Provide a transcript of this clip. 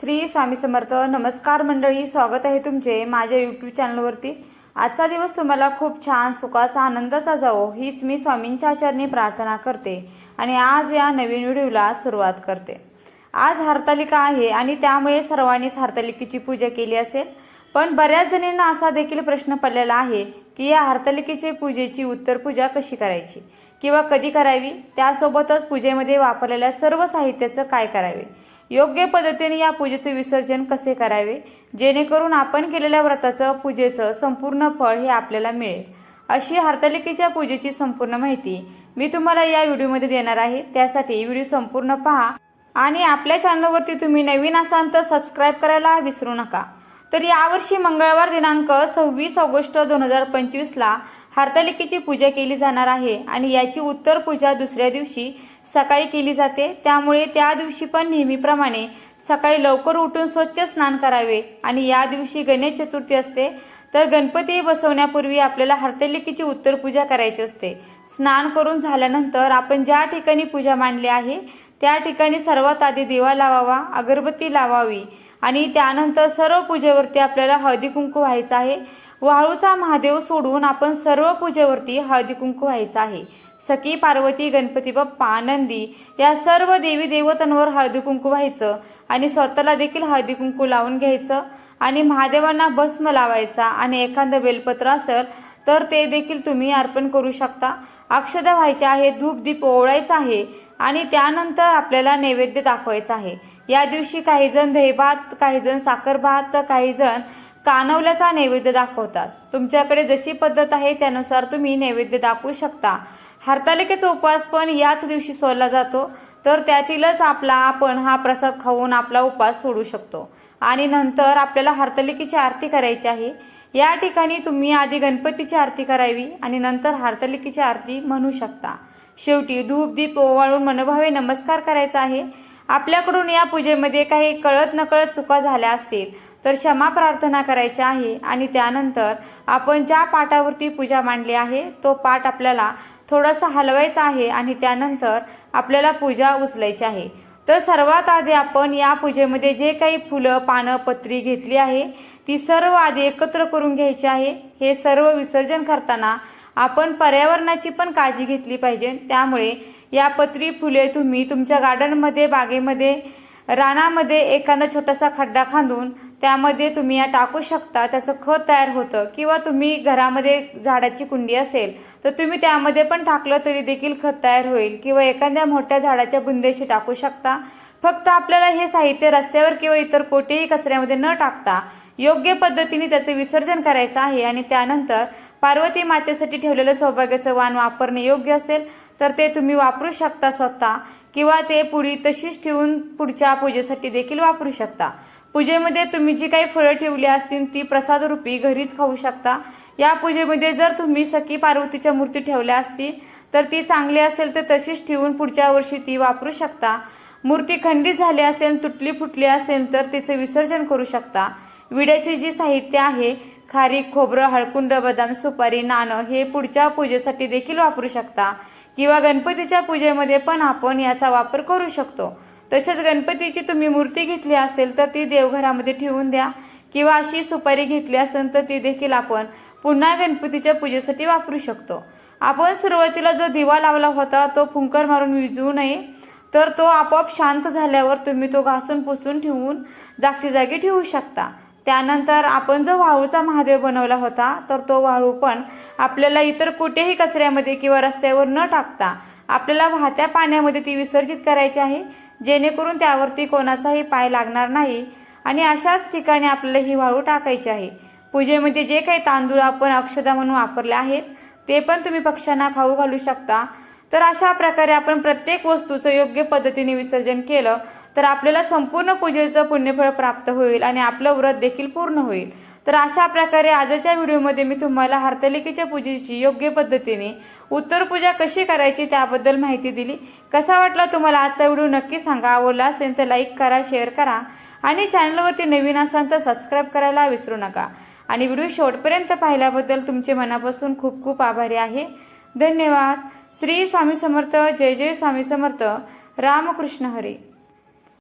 श्री स्वामी समर्थ नमस्कार मंडळी स्वागत आहे तुमचे माझ्या यूट्यूब चॅनलवरती आजचा दिवस तुम्हाला खूप छान सुखाचा आनंदाचा जावो हीच मी स्वामींच्या चरणी प्रार्थना करते आणि आज या नवीन व्हिडिओला सुरुवात करते. आज हरतालिका आहे आणि त्यामुळे सर्वांनीच हरतालिकेची पूजा केली असेल. पण बऱ्याच जणींना असा देखील प्रश्न पडलेला आहे की या हरतालिकेची पूजेची उत्तर पूजा कशी करायची? किंवा कधी करावी? त्यासोबतच पूजेमध्ये वापरलेल्या सर्व साहित्याचं काय करावे? योग्य पद्धतीने या पूजेचे विसर्जन कसे करावे? जेणेकरून आपण केलेल्या व्रताचं पूजेचं संपूर्ण फळ हे आपल्याला मिळेल. अशी हरतालिकेच्या पूजेची संपूर्ण माहिती मी तुम्हाला या व्हिडिओमध्ये देणार आहे. त्यासाठी व्हिडिओ संपूर्ण पहा. आणि आपल्या चॅनलवरती तुम्ही नवीन असाल तर सबस्क्राईब करायला विसरू नका. तर यावर्षी मंगळवार दिनांक सव्वीस ऑगस्ट दोन हजार पंचवीसला हरतालिकेची पूजा केली जाणार आहे आणि याची उत्तर पूजा दुसऱ्या दिवशी सकाळी केली जाते. त्यामुळे त्या दिवशी पण नेहमीप्रमाणे सकाळी लवकर उठून स्वच्छ स्नान करावे आणि या दिवशी गणेश चतुर्थी असते. तर गणपती बसवण्यापूर्वी आपल्याला हरतालिकेची उत्तर पूजा करायची असते. स्नान करून झाल्यानंतर आपण ज्या ठिकाणी पूजा मांडली आहे त्या ठिकाणी सर्वात आधी दिवा लावावा अगरबत्ती लावावी आणि त्यानंतर सर्व पूजेवरती आपल्याला हळदी कुंकू व्हायचं आहे. वाळूचा महादेव सोडून आपण सर्व पूजेवरती हळदी कुंकू व्हायचं आहे. सखी पार्वती गणपती बाप्पा आनंदी या सर्व देवी देवतांवर हळदी कुंकू व्हायचं आणि स्वतःला देखील हळदी कुंकू लावून घ्यायचं आणि महादेवांना भस्म लावायचा आणि एखादं बेलपत्र असेल तर ते देखील तुम्ही अर्पण करू शकता. अक्षदा व्हायच्या आहे धूप दीप ओवळायचा आहे आणि त्यानंतर आपल्याला नैवेद्य दाखवायचा आहे. या दिवशी काही जण दहीभात काही जण साखर भात तर काही जण कानवल्याचा नैवेद्य दाखवतात. तुमच्याकडे जशी पद्धत आहे त्यानुसार तुम्ही नैवेद्य दाखवू शकता. हरतालिकेचा उपवास पण याच दिवशी सोडला जातो. तर त्यातीलच आपला आपण हा प्रसाद खाऊन आपला उपवास सोडू शकतो. आणि नंतर आपल्याला हरतालिकेची आरती करायची आहे. या ठिकाणी तुम्ही आधी गणपतीची आरती करावी आणि नंतर हार्तलिकीची आरती म्हणू शकता. शेवटी धूप दीप ओवाळून मनोभावे नमस्कार करायचा आहे. आपल्याकडून या पूजेमध्ये काही कळत नकळत चुका झाल्या असतील तर क्षमा प्रार्थना करायची आहे आणि त्यानंतर आपण ज्या पाटावरती पूजा मांडली आहे तो पाठ आपल्याला थोडासा हलवायचा आहे आणि त्यानंतर आपल्याला पूजा उचलायची आहे. तर सर्वात आधी आपण या पूजेमध्ये जे काही फुलं पानं पत्री घेतली आहे ती सर्व आधी एकत्र करून घ्यायची आहे. हे सर्व विसर्जन करताना आपण पर्यावरणाची पण काळजी घेतली पाहिजे. त्यामुळे या पत्री फुले तुम्ही तुमच्या गार्डनमध्ये बागेमध्ये रानामध्ये एखादा छोटासा खड्डा खांदून त्यामध्ये तुम्ही या टाकू शकता. त्याचं खत तयार होतं. किंवा तुम्ही घरामध्ये झाडाची कुंडी असेल तर तुम्ही त्यामध्ये पण टाकलं तरी देखील खत तयार होईल. किंवा एखाद्या मोठ्या झाडाच्या बुंदेशी टाकू शकता. फक्त आपल्याला हे साहित्य रस्त्यावर किंवा इतर कोठेही कचऱ्यामध्ये न टाकता योग्य पद्धतीने त्याचे विसर्जन करायचं आहे. आणि त्यानंतर पार्वती मातेसाठी ठेवलेलं सौभाग्याचं वाण वापरणे योग्य असेल तर ते तुम्ही वापरू शकता स्वतः किंवा ते पुढी तशीच ठेवून पुढच्या पूजेसाठी देखील वापरू शकता. पूजेमध्ये तुम्ही जी काही फळं ठेवली असतील ती प्रसादरूपी घरीच खाऊ शकता. या पूजेमध्ये जर तुम्ही सखी पार्वतीच्या मूर्ती ठेवल्या असतील तर ती चांगली असेल तर तशीच ठेवून पुढच्या वर्षी ती वापरू शकता. मूर्ती खंडित झाली असेल तुटली फुटली असेल तर तिचं विसर्जन करू शकता. विड्याचे जी साहित्य आहे खारीक खोबरं हळकुंड बदाम सुपारी नाणं हे पुढच्या पूजेसाठी देखील वापरू शकता. किंवा गणपतीच्या पूजेमध्ये पण आपण याचा वापर करू शकतो. तसेच गणपतीची तुम्ही मूर्ती घेतली असेल तर ती देवघरामध्ये ठेवून द्या. किंवा अशी सुपारी घेतली असेल तर ती देखील आपण पुन्हा गणपतीच्या पूजेसाठी वापरू शकतो. आपण सुरुवातीला जो दिवा लावला होता तो फुंकर मारून विजवू नये. तर तो आपोआप शांत झाल्यावर तुम्ही तो घासून पुसून ठेवून जागची जागी ठेवू शकता. त्यानंतर आपण जो वाळूचा महादेव बनवला होता तर तो वाळू पण आपल्याला इतर कुठेही कचऱ्यामध्ये किंवा रस्त्यावर न टाकता आपल्याला वाहत्या पाण्यामध्ये ती विसर्जित करायची आहे. जेणेकरून त्यावरती कोणाचाही पाय लागणार नाही आणि अशाच ठिकाणी आपल्याला ही वाळू टाकायची आहे. पूजेमध्ये जे काही तांदूळ आपण अक्षदा म्हणून वापरले आहेत ते पण तुम्ही पक्ष्यांना खाऊ घालू शकता. तर अशा प्रकारे आपण प्रत्येक वस्तूचं योग्य पद्धतीने विसर्जन केलं. तर आपल्याला संपूर्ण पूजेचं पुण्यफळ प्राप्त होईल आणि आपलं व्रत देखील पूर्ण होईल. तर अशा प्रकारे आजच्या व्हिडिओमध्ये मी तुम्हाला हरतालिकेच्या पूजेची योग्य पद्धतीने उत्तर पूजा कशी करायची त्याबद्दल माहिती दिली. कसा वाटला तुम्हाला आजचा व्हिडिओ नक्की सांगा. आवडला असेल तर लाईक करा शेअर करा आणि चॅनलवरती नवीन असाल तर सबस्क्राईब करायला विसरू नका. आणि व्हिडिओ शेवटपर्यंत पाहिल्याबद्दल तुमचे मनापासून खूप खूप आभारी आहे. धन्यवाद. श्री स्वामी समर्थ. जय जय स्वामी समर्थ. रामकृष्ण हरी.